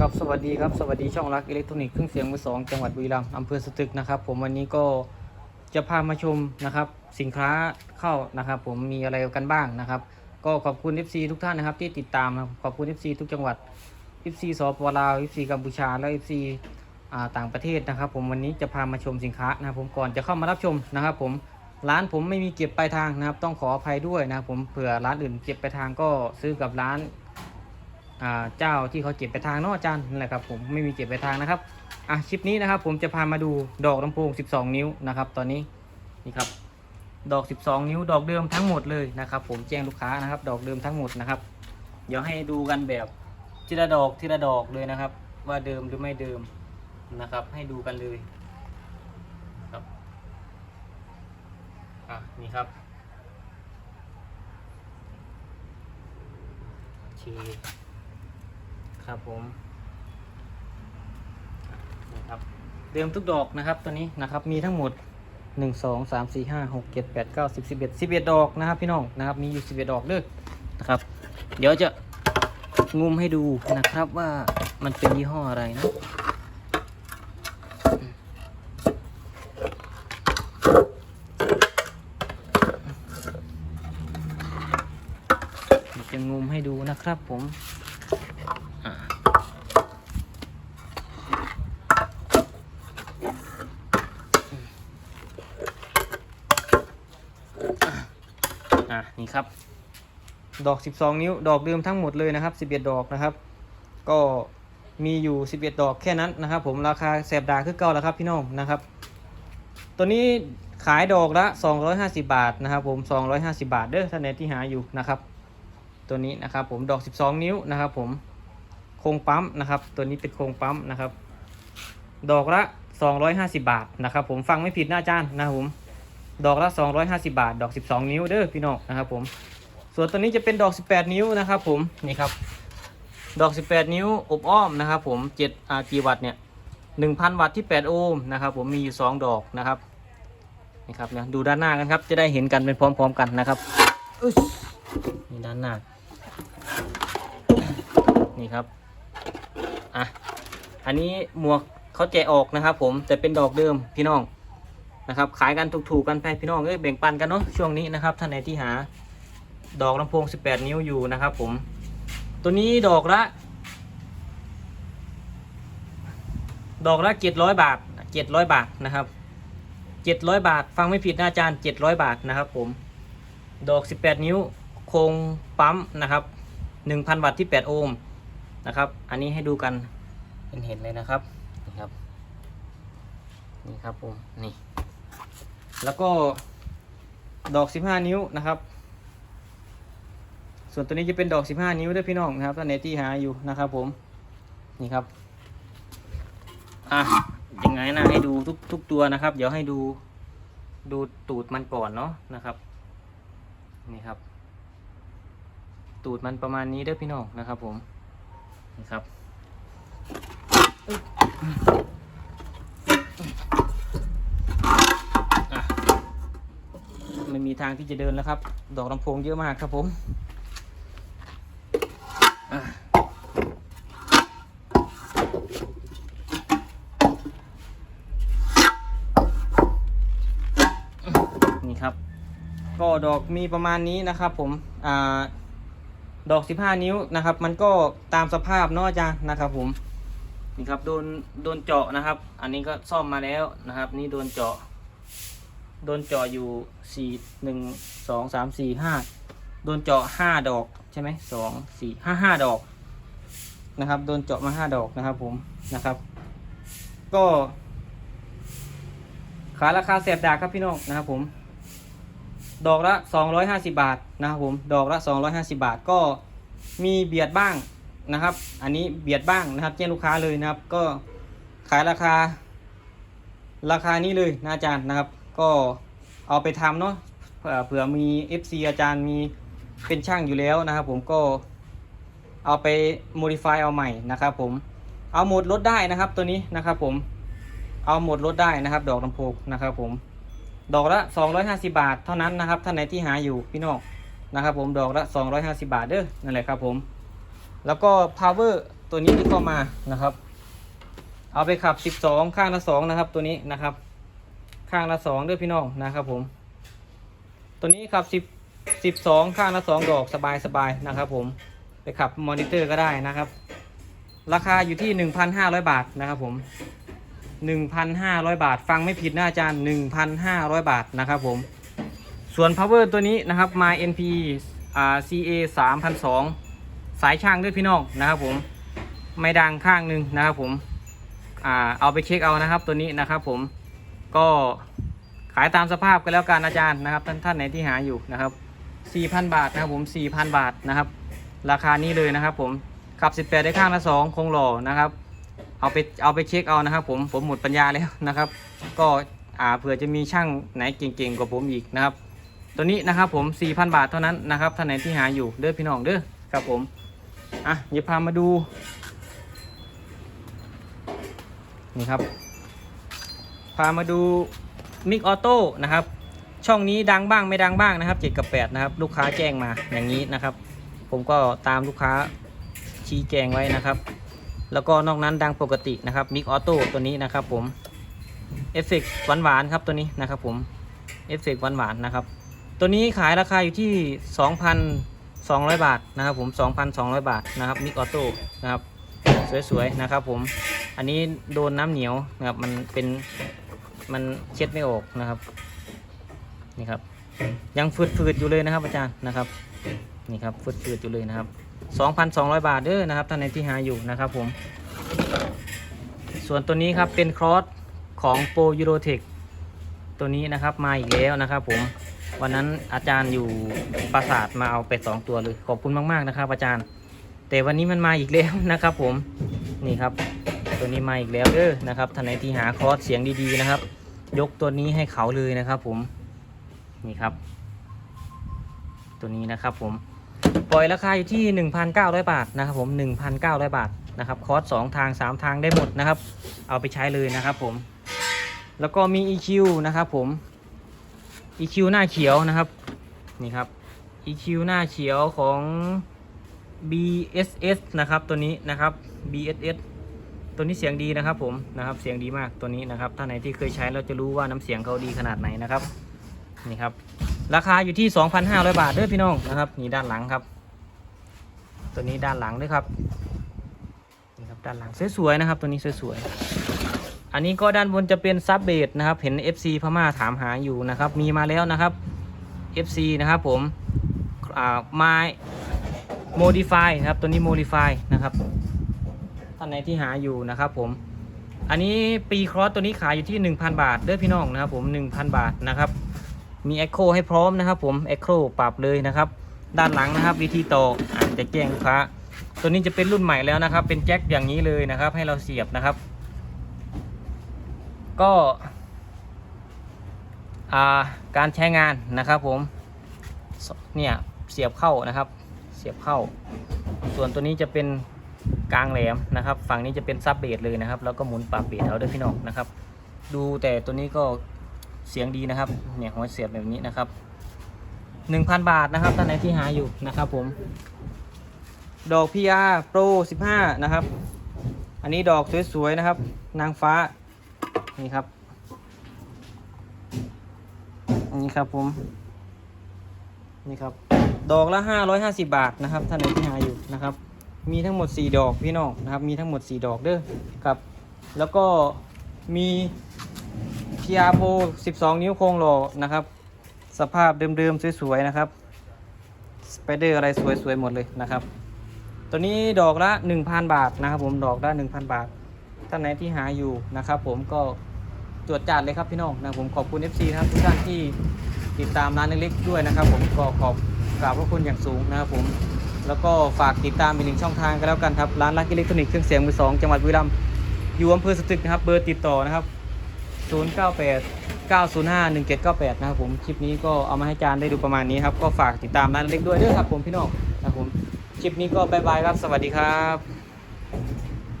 ครับสวัสดีครับสวัสดีช่องรักอิเล็กทรอนิกส์เครื่องเสียงมือสองจังหวัดบุรีรัมย์อำเภอสตึกนะครับ ผมวันนี้ก็จะพามาชมนะครับ สินค้าเข้านะครับ ผมมีอะไรกันบ้างนะครับ ก็ขอบคุณ FC ทุกท่านนะครับ ที่ติดตามครับขอบคุณ FC ทุกจังหวัด FC สปลาว FC กัมพูชาและ FC อ่าต่างประเทศนะครับ ผมวันนี้จะพามาชมสินค้านะครับ ผมก่อนจะเข้ามารับชมนะครับ ผมร้านผมไม่มีเก็บปลายทางนะครับ ต้องขออภัยด้วยนะครับผมเผื่อร้านอื่นเก็บปลายทางก็ซื้อกับร้าน เจ้าที่เขาเก็บไปทางเนอกจานนั่นแหละครับผมไม่มีเก็บไปทางนะครับอะคลิปนี้นะครับ ผมจะพามาดูดอกลำโพง 12 นิ้วนะครับ ตอนนี้นี่ครับดอก 12 นิ้ว ดอกเดิมทั้งหมดเลยนะครับ ผมแจ้งลูกค้านะครับ ดอกเดิมทั้งหมดนะครับ เดี๋ยวให้ดูกันแบบทีละดอกทีละดอกเลยนะครับ ว่าเดิมหรือไม่เดิมนะครับ ให้ดูกันเลยครับอะนี่ครับโอเค ครับผมนะครับเดิมทุกดอกนะครับตัวนี้นะครับมีทั้งหมด1 2 3 4 5 6 7 8 9 10 11 11ดอกนะครับพี่น้องนะครับมีอยู่11ดอกเด้อนะครับ เดี๋ยวจะงุมให้ดูนะครับว่ามันเป็นยี่ห้ออะไรนะเดี๋ยวจะงุมให้ดูนะครับผม อะอะ นี่ครับ ดอก 12 นิ้ว ดอกเดิมทั้งหมดเลยนะครับ 11 ดอกนะครับ ก็มีอยู่ 11 ดอกแค่นั้นนะครับ ผมราคาแสบดาคือเก่าแล้วครับพี่น้องนะครับ ตัวนี้ขายดอกละ 250 บาทนะครับ ผม 250 บาทเด้อท่านไหนที่หาอยู่นะครับ ตัวนี้นะครับผมดอก 12 นิ้วนะครับ ผมโครงปั๊มนะครับ ตัวนี้เป็นโครงปั๊มนะครับ ดอกละ 250 บาทนะครับ ผมฟังไม่ผิดนะอาจารย์นะครับผม ดอกละ 250 บาท ดอก 12 นิ้วเด้อพี่น้องนะครับผม ส่วนตัวนี้จะเป็นดอก 18 นิ้วนะครับผมนี่ครับ ดอก 18 นิ้วอบอ้อมนะครับผม7อากี่วัตต์เนี่ย1,000 วัตต์ที่ 8 โอห์มนะครับผมมีอยู่ 2 ดอกนะครับนี่ครับเนี่ยดูด้านหน้ากันครับจะได้เห็นกันเป็นพร้อมๆกันนะครับนี่ด้านหน้านี่ครับอะอันนี้หมวกเขาแจกออกนะครับผมแต่เป็นดอกเดิมพี่น้อง นะครับขายกันถูกๆกันไปพี่น้องเอ้ยแบ่งปันกันเนาะช่วงนี้นะครับท่านไหนที่หา ดอกลำโพง 18 นิ้วอยู่นะครับผม ตัวนี้ดอกละ ดอกละ 700 บาท 700 บาทนะครับ 700 บาท ฟังไม่ผิดนะอาจารย์ 700 บาทนะครับผม ดอก 18 นิ้วโครงปั๊มนะครับ 1,000 วัตต์ที่ 8 โอห์มนะครับ อันนี้ให้ดูกันเห็นเห็นเลยนะครับนี่ครับนี่ครับผมนี่ แล้วก็ดอก 15 นิ้วนะครับ ส่วนตัวนี้จะเป็นดอก 15 นิ้วด้วยพี่น้องนะครับท่านไหนที่หาอยู่นะครับ ผม นี่ครับ อะยังไงนะให้ดูทุกทุกตัวนะครับ เดี๋ยวให้ดูดูตูดมันก่อนเนาะนะครับ นี่ครับ ตูดมันประมาณนี้ด้อพี่น้องนะครับ ผม นี่ครับ มีทางที่จะเดินแล้วครับ ดอกลำโพงเยอะมากครับผมนี่ครับ ก็ดอกมีประมาณนี้นะครับ ผมอ่าดอก 15 นิ้วนะครับ มันก็ตามสภาพเนาะอาจารย์นะครับ ผมนี่ครับโดนโดนเจาะนะครับ อันนี้ก็ซ่อมมาแล้วนะครับ นี่โดนเจาะ โดนเจาะอยู่สี่หนึ่งสองสามสี่ห้าโดนเจาะห้าดอกใช่ไหมสองสี่ห้าห้าดอกนะครับ โดนเจาะมาห้าดอกนะครับผมนะครับ ก็ขายราคาแสบดาครับพี่น้องนะครับผม ดอกละ 250 บาทนะครับผม ดอกละ 250 บาทก็มีเบียดบ้างนะครับ อันนี้เบียดบ้างนะครับแจ้งลูกค้าเลยนะครับ ก็ขายราคา ราคานี้เลยนะอาจารย์นะครับ ก็เอาไปทำเนาะเผื่อมี FC อาจารย์มีเป็นช่างอยู่แล้วนะครับผมก็เอาไป modify เอาใหม่นะครับผมเอาโหมดลดได้นะครับตัวนี้นะครับผมเอาโหมดลดได้นะครับ ดอกลำโพงนะครับผมดอกละ 250 บาท เท่านั้นนะครับท่านไหนที่หาอยู่พี่น้องนะครับ ผมดอกละ 250 บาทเด้อนั่นแหละครับผม แล้วก็ power ตัวนี้ที่เข้ามานะครับ เอาไปขับ 12 ข้างละ2นะครับตัวนี้นะครับ ข้างละ2ด้วยพี่น้องนะครับผม ตัวนี้ขับ10 12ข้างละ2ดอกสบายสบายนะครับผม ไปขับมอนิเตอร์ก็ได้นะครับ ราคาอยู่ที่1,500บาทนะครับผม1,500บาท ฟังไม่ผิดนะอาจารย์1,500บาทนะครับผม ส่วน power ตัวนี้นะครับ My NP อ่า CA 3,002สายช่างด้วยพี่น้องนะครับผม ไม่ดังข้างหนึ่งนะครับผมอ่าเอาไปเช็คเอานะครับตัวนี้นะครับผม ก็ขายตามสภาพกันแล้วกันอาจารย์นะครับ ท่านท่านไหนที่หาอยู่นะครับ 4,000 บาทนะครับผม 4,000 บาทนะครับ ราคานี้เลยนะครับ ผมขับ 18 ได้ข้างละ2คงหล่อนะครับ เอาไปเอาไปเช็คเอานะครับ ผมผมหมดปัญญาแล้วนะครับ ก็อ่าเผื่อจะมีช่างไหนเก่งๆกว่าผมอีกนะครับ ตัวนี้นะครับผม 4,000 บาทเท่านั้นนะครับท่านไหนที่หาอยู่เด้อพี่น้องเด้อครับผมอะเดี๋ยวพามาดูนี่ครับ พามาดูมิกออโต้นะครับ ช่องนี้ดังบ้างไม่ดังบ้างนะครับ7กับ8นะครับ ลูกค้าแจ้งมาอย่างนี้นะครับ ผมก็ตามลูกค้าชี้แจงไว้นะครับ แล้วก็นอกนั้นดังปกตินะครับมิกออโต้ตัวนี้นะครับผมเอฟเฟกหวานหวานๆครับตัวนี้นะครับผมเอฟเฟกหวานหวานๆนะครับ ตัวนี้ขายราคาอยู่ที่ 2,200 บาทนะครับผม 2,200 บาทนะครับมิกออโต้นะครับสวยๆนะครับผมอันนี้โดนน้ำเหนียวนะครับมันเป็น มันเช็ดไม่ออกนะครับ นี่ครับ ยังฟืดๆอยู่เลยนะครับอาจารย์นะครับ นี่ครับฟืดๆอยู่เลยนะครับ 2,200 บาทเด้อนะครับท่านในที่หาอยู่นะครับผม ส่วนตัวนี้ครับเป็นครอสของโปรยูโรเทคตัวนี้นะครับมาอีกแล้วนะครับผมวันนั้นอาจารย์อยู่ปราสาทมาเอาไปสองตัวเลยขอบคุณมาก ๆ นะครับ อาจารย์ แต่วันนี้มันมาอีกแล้วนะครับผมนี่ครับ ตัวนี้มาอีกแล้วเด้อนะครับท่านไหนที่หาครอสเสียงดีๆนะครับ ยกตัวนี้ให้เขาเลยนะครับ ผมนี่ครับ ตัวนี้นะครับผมปล่อยราคาอยู่ที่ 1,900 บาทนะครับผม1,900 บาทนะครับคอร์ส2ทาง 3 ทางได้หมดนะครับ เอาไปใช้เลยนะครับผม แล้วก็มี EQ นะครับผม EQ หน้าเขียวนะครับนี่ครับ EQ หน้าเขียวของ BSS นะครับตัวนี้นะครับ BSS ตัวนี้เสียงดีนะครับผมนะครับเสียงดีมากตัวนี้นะครับถ้าไหนที่เคยใช้เราจะรู้ว่าน้ำเสียงเขาดีขนาดไหนนะครับนี่ครับราคาอยู่ที่ 2,500 บาทด้อพี่น้องนะครับนี่ด้านหลังครับ ตัวนี้ด้านหลังด้วยครับนี่ครับด้านหลังสวยๆนะครับ ตัวนี้สวยๆอันนี้ก็ด้านบนจะเป็นซับเบดนะครับเห็น FC พม่าถามหาอยู่นะครับมีมาแล้วนะครับ FC นะครับผมอ่า my modify นะครับตัวนี้ modify นะครับานไหนที่หาอยู่นะครับผม อันนี้ปีครอสตัวนี้ขายอยู่ที่ 1,000 บาทเด้อพี่น้องนะครับผม 1,000 บาทนะครับ มี Echo ให้พร้อมนะครับผม Echo ปรับเลยนะครับ ด้านหลังนะครับวิธีต่ออาจจะแจ้งลูกค้า ตัวนี้จะเป็นรุ่นใหม่แล้วนะครับ เป็นแจ็คอย่างนี้เลยนะครับ ให้เราเสียบนะครับ ก็าการใช้งานนะครับผม เนี่ยเสียบเข้านะครับ เสียบเข้า ส่วนตัวนี้จะเป็น กลางแหลมนะครับ ฝั่งนี้จะเป็นซับเบสเลยนะครับ แล้วก็หมุนปรับเบสเอาด้วยพี่น้องนะครับ ดูแต่ตัวนี้ก็เสียงดีนะครับ เนี่ยหัวเสียบแบบนี้นะครับ 1,000 บาทนะครับท่านไหนที่หาอยู่นะครับผม ดอก PR Pro 15 นะครับ อันนี้ดอกสวยๆนะครับ นางฟ้า นี่ครับ นี่ครับผม นี่ครับ ดอกละ 550 บาทนะครับท่านไหนที่หาอยู่นะครับ มีทั้งหมด 4 ดอกพี่น้องนะครับ มีทั้งหมด 4 ดอกเด้อครับ แล้วก็มี PR Pro 12 นิ้วโครงหล่อนะครับ สภาพเดิมๆสวยๆนะครับสไปเดอร์อะไรสวยๆหมดเลยนะครับ ตัวนี้ดอกละ 1,000 บาทนะครับ ผมดอกละ 1,000 บาทท่านไหนที่หาอยู่นะครับ ผมก็ตรวจจัดเลยครับพี่น้องนะผมขอบคุณ FC นะครับทุกท่านที่ติดตามร้านเล็กๆด้วยนะครับ ผมก็ขอบกราบพระคุณอย่างสูงนะครับผม แล้วก็ฝากติดตามอีกหนึ่งช่องทางก็แล้วกันครับ ร้านรักอิเล็กทรอนิกส์เครื่องเสียงมือสองจังหวัดบุรีรัมย์อยู่อำเภอสตึกนะครับ เบอร์ติดต่อนะครับ 098 905 1798 นะครับผมคลิปนี้ก็เอามาให้จานได้ดูประมาณนี้ครับ ก็ฝากติดตามร้านเล็กด้วยด้วยครับผมพี่น้องนะครับผมคลิปนี้ก็บายบายครับ สวัสดีครับ